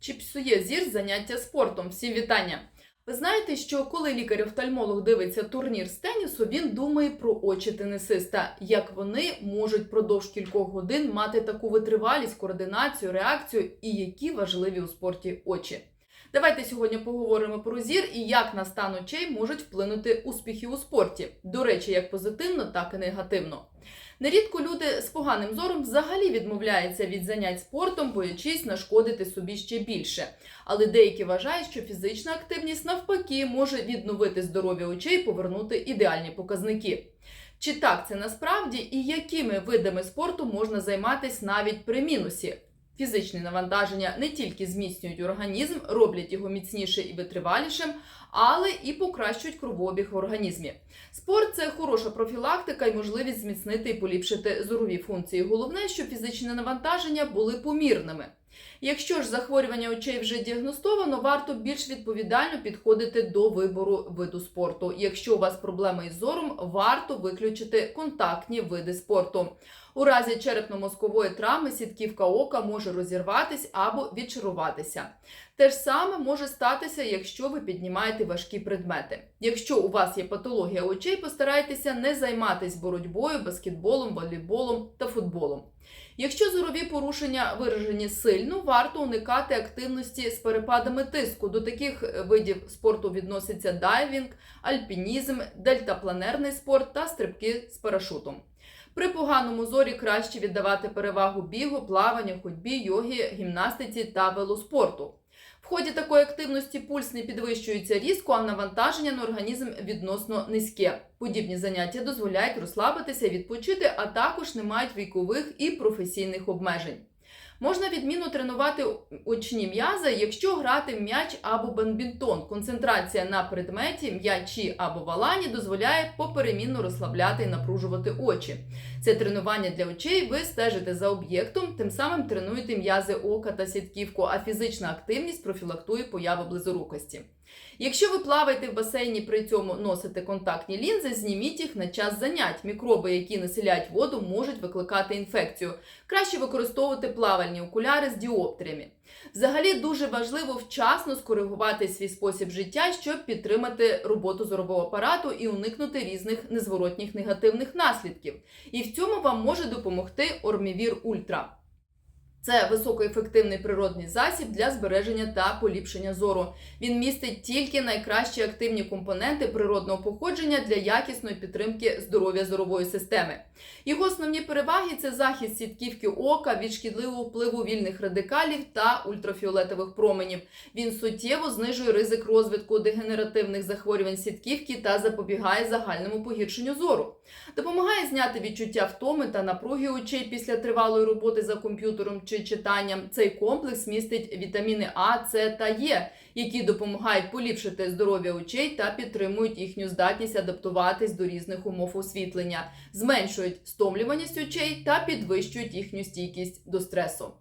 Чи псує зір заняття спортом? Всім вітання! Ви знаєте, що коли лікар-офтальмолог дивиться турнір з тенісу, він думає про очі тенісиста, як вони можуть впродовж кількох годин мати таку витривалість, координацію, реакцію і які важливі у спорті очі. Давайте сьогодні поговоримо про зір і як на стан очей можуть вплинути успіхи у спорті. До речі, як позитивно, так і негативно. Нерідко люди з поганим зором взагалі відмовляються від занять спортом, боячись нашкодити собі ще більше. Але деякі вважають, що фізична активність навпаки може відновити здоров'я очей, повернути ідеальні показники. Чи так це насправді і якими видами спорту можна займатися навіть при мінусі? Фізичні навантаження не тільки зміцнюють організм, роблять його міцніше і витривалішим, але і покращують кровообіг в організмі. Спорт це хороша профілактика і можливість зміцнити і поліпшити зорові функції. Головне, щоб фізичні навантаження були помірними. Якщо ж захворювання очей вже діагностовано, варто більш відповідально підходити до вибору виду спорту. Якщо у вас проблеми із зором, варто виключити контактні види спорту. У разі черепно-мозкової травми сітківка ока може розірватись або відчаруватися. Те ж саме може статися, якщо ви піднімаєте важкі предмети. Якщо у вас є патологія очей, постарайтеся не займатися боротьбою, баскетболом, волейболом та футболом. Якщо зорові порушення виражені сильно, варто уникати активності з перепадами тиску. До таких е, видів спорту відносяться дайвінг, альпінізм, дельтапланерний спорт та стрибки з парашутом. При поганому зорі краще віддавати перевагу бігу, плаванню, ходьбі, йогі, гімнастиці та велоспорту. В ході такої активності пульс не підвищується різко, а навантаження на організм відносно низьке. Подібні заняття дозволяють розслабитися, відпочити, а також не мають вікових і професійних обмежень. Можна відмінно тренувати очні м'язи, якщо грати в м'яч або бадмінтон. Концентрація на предметі, м'ячі або валані дозволяє поперемінно розслабляти і напружувати очі. Це тренування для очей. Ви стежите за об'єктом, тим самим тренуєте м'язи ока та сітківку, а фізична активність профілактує появу близорукості. Якщо ви плаваєте в басейні, при цьому носите контактні лінзи, зніміть їх на час занять. Мікроби, які населяють воду, можуть викликати інфекцію. Краще використовувати плавальні окуляри з діоптріями. Взагалі дуже важливо вчасно скоригувати свій спосіб життя, щоб підтримати роботу зорового апарату і уникнути різних незворотніх негативних наслідків. І в цьому вам може допомогти Ормівір Ультра. Це високоефективний природний засіб для збереження та поліпшення зору. Він містить тільки найкращі активні компоненти природного походження для якісної підтримки здоров'я зорової системи. Його основні переваги це захист сітківки ока від шкідливого впливу вільних радикалів та ультрафіолетових променів. Він суттєво знижує ризик розвитку дегенеративних захворювань сітківки та запобігає загальному погіршенню зору. Допомагає зняти відчуття втоми та напруги очей після тривалої роботи за комп'ютером чи читанням. Цей комплекс містить вітаміни А, С та Е, які допомагають поліпшити здоров'я очей та підтримують їхню здатність адаптуватись до різних умов освітлення, зменшують стомлюваність очей та підвищують їхню стійкість до стресу.